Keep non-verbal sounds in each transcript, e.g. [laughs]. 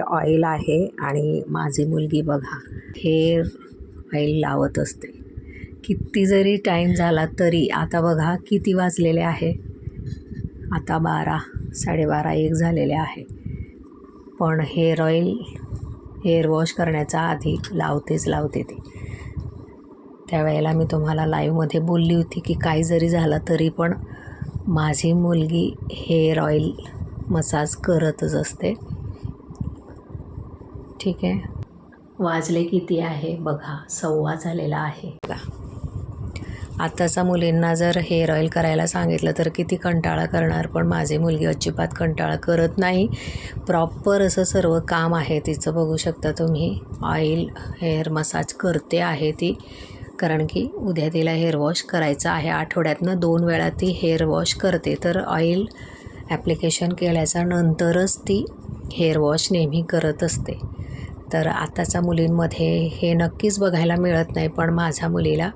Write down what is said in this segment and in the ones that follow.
Oil आहे आणि माझी मुलगी बघा हेअर ऑइल लावत असते. किती जरी टाईम झाला तरी आता बघा किती वाजलेले आहे? आता बारा साडेबारा एक झालेले आहे. पण हेअर ऑइल हेअर वॉश करण्याचा आधी लावतेच लावते ती. त्यावेळेला मी तुम्हाला लाईव्हमध्ये बोलली होती की काही जरी झालं तरी पण माझी मुलगी हेअर ऑइल मसाज करतच असते. ठीक आहे. वाजले किती आहे? बघा सव्वा झालेला आहे. बघा. आत्ताच्या मुलींना जर हेअर ऑइल करायला सांगितलं तर किती कंटाळा करणार पण माझी मुलगी अजिबात कंटाळा करत नाही. प्रॉपर असं सर्व काम आहे तिचं बघू शकता तुम्ही. ऑइल हेअर मसाज करते आहे ती. कारण की उद्या तिला हेअर वॉश करायचं आहे. आठवड्यातनं दोन वेळा ती हेअर वॉश करते. तर ऑइल ॲप्लिकेशन केल्याच्या नंतरच ती हेअर वॉश नेहमी करत असते. तर आताच्या मुलींमध्ये हे नक्कीच बघायला मिळत नाही पण माझ्या मुलीला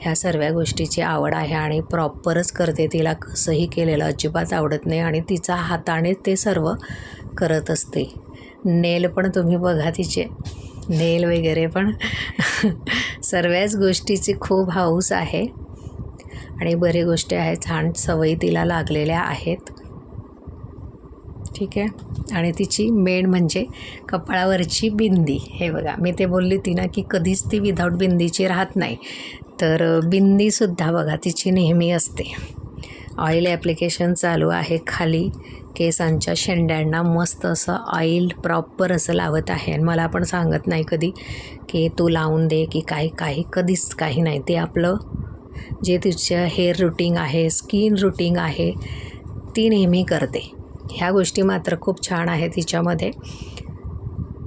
ह्या सर्व गोष्टीची आवड आहे आणि प्रॉपरच करते. तिला कसंही केलेलं अजिबात आवडत नाही आणि तिचा हाताने ते सर्व करत असते. नेल पण तुम्ही बघा तिचे. नेल वगैरे पण [laughs] सर्वच गोष्टीची खूप हाऊस आहे. आणि बरी गोष्टी आहे छान सवयी तिला लागलेल्या आहेत. ठीक आहे? आणि तिची मेन म्हणजे कपाळावरची बिंदी. हे बघा मी ते बोलली ती ना की कधीच ती विदाऊट बिंदीची राहत नाही. तर बिंदीसुद्धा बघा तिची नेहमी असते. ऑइल ॲप्लिकेशन चालू आहे खाली. केसांच्या शेंड्यांना मस्त असं ऑइल प्रॉपर असं लावत आहे. आणि मला पण सांगत नाही कधी की तू लावून दे की काही काही कधीच काही नाही. ते आपलं जे तिचं हेअर रुटीन आहे स्किन रुटीन आहे ती नेहमी करते. ह्या गोष्टी मात्र खूप छान आहेत तिच्यामध्ये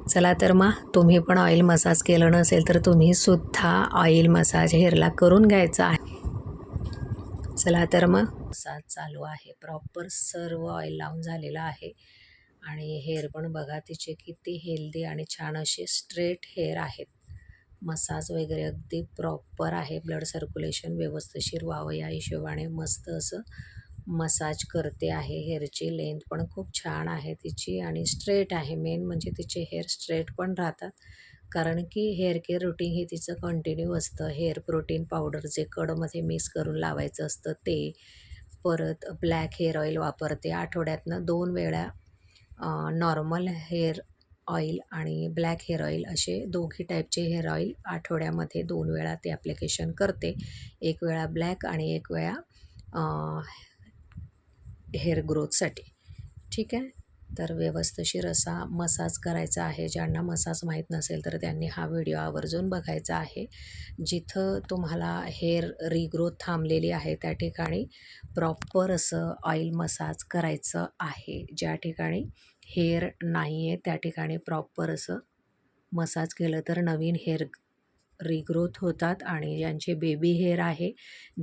चला तर मग तुम्ही पण ऑइल मसाज केलं नसेल तर तुम्हीसुद्धा ऑइल मसाज हेअरला करून घ्यायचा आहे. चला तर मग मसाज चालू आहे. प्रॉपर सर्व ऑइल लावून झालेलं आहे. आणि हेअर पण बघा तिचे किती हेल्दी आणि छान असे स्ट्रेट हेअर आहेत. मसाज वगैरे अगदी प्रॉपर आहे. ब्लड सर्क्युलेशन व्यवस्थिशीर व्हावं या हिशोबाने मस्त असं मसाज करते आहे. हेअरची लेंथ पण खूप छान आहे तिची आणि स्ट्रेट आहे. मेन म्हणजे तिचे हेअर स्ट्रेट पण राहतात. कारण की हेअर केअर रुटीन हे तिचं कंटिन्यू असतं. हेअर प्रोटीन पावडर जे कडमध्ये मिक्स करून लावायचं असतं ते परत ब्लॅक हेअर ऑइल वापरते. आठवड्यातनं दोन वेळा नॉर्मल हेअर ऑइल आणि ब्लॅक हेअर ऑइल असे दोघी टाईपचे हेअर ऑइल आठवड्यामध्ये दोन वेळा ते ॲप्लिकेशन करते. एक वेळा ब्लॅक आणि एक वेळा हेअर ग्रोथसाठी. ठीक आहे? तर व्यवस्थशीर असा मसाज करायचा आहे. ज्यांना मसाज माहीत नसेल तर त्यांनी हा व्हिडिओ आवर्जून बघायचा आहे. जिथं तुम्हाला हेअर रिग्रोथ थांबलेली आहे त्या ठिकाणी प्रॉपर असं ऑइल मसाज करायचं आहे. ज्या ठिकाणी हेअर नाही आहे त्या ठिकाणी प्रॉपर असं मसाज केलं तर नवीन हेअर रिग्रोथ होतात आणि ज्यांचे बेबी हेअर आहे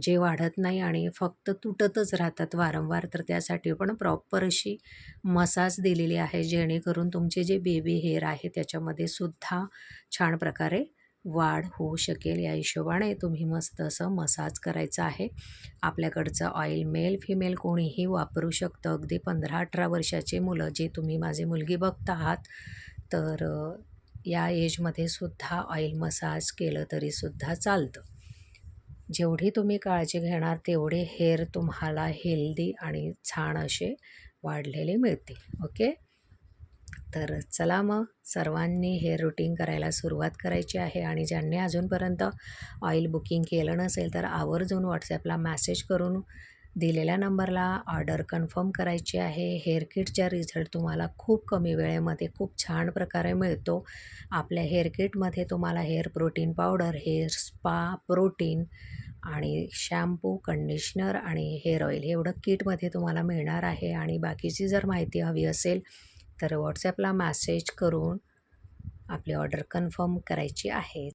जे वाढत नाही आणि फक्त तुटतच राहतात वारंवार तर त्यासाठी पण प्रॉपर अशी मसाज दिलेली आहे जेणेकरून तुमचे जे बेबी हेअर आहे त्याच्यामध्ये सुद्धा छान प्रकारे वाढ होऊ शकेल. या हिशोबाने तुम्ही मस्त असं मसाज करायचं आहे. आपल्याकडचं ऑइल मेल फिमेल कोणीही वापरू शकतं. अगदी पंधरा अठरा वर्षाचे मुलं जे तुम्ही माझी मुलगी बघता आहात तर या एजमध्ये सुद्धा ऑइल मसाज केलं तरीसुद्धा चालतं. जेवढी तुम्ही काळजी घेणार तेवढे हेअर तुम्हाला हेल्दी आणि छान असे वाढलेले मिळतील. ओके तर चला मग सर्वांनी हेअर रुटीन करायला सुरुवात करायची आहे आणि ज्यांनी अजूनपर्यंत ऑइल बुकिंग केलं नसेल तर आवर्जून व्हॉट्सॲपला मॅसेज करून दिलेल्या नंबरला ऑर्डर कन्फर्म करायची आहे. हेअर किटचा रिझल्ट तुम्हाला खूप कमी वेळेमध्ये खूप छान प्रकारे मिळतो. आपल्या हेअर किटमध्ये तुम्हाला hair protein powder hair spa protein आणि शॅम्पू कंडिशनर आणि हेअर ऑइल हे एवढं किटमध्ये तुम्हाला मिळणार आहे. आणि बाकीची जर माहिती हवी असेल तर व्हॉट्सॲपला मॅसेज करून आपली ऑर्डर कन्फर्म करायची आहे.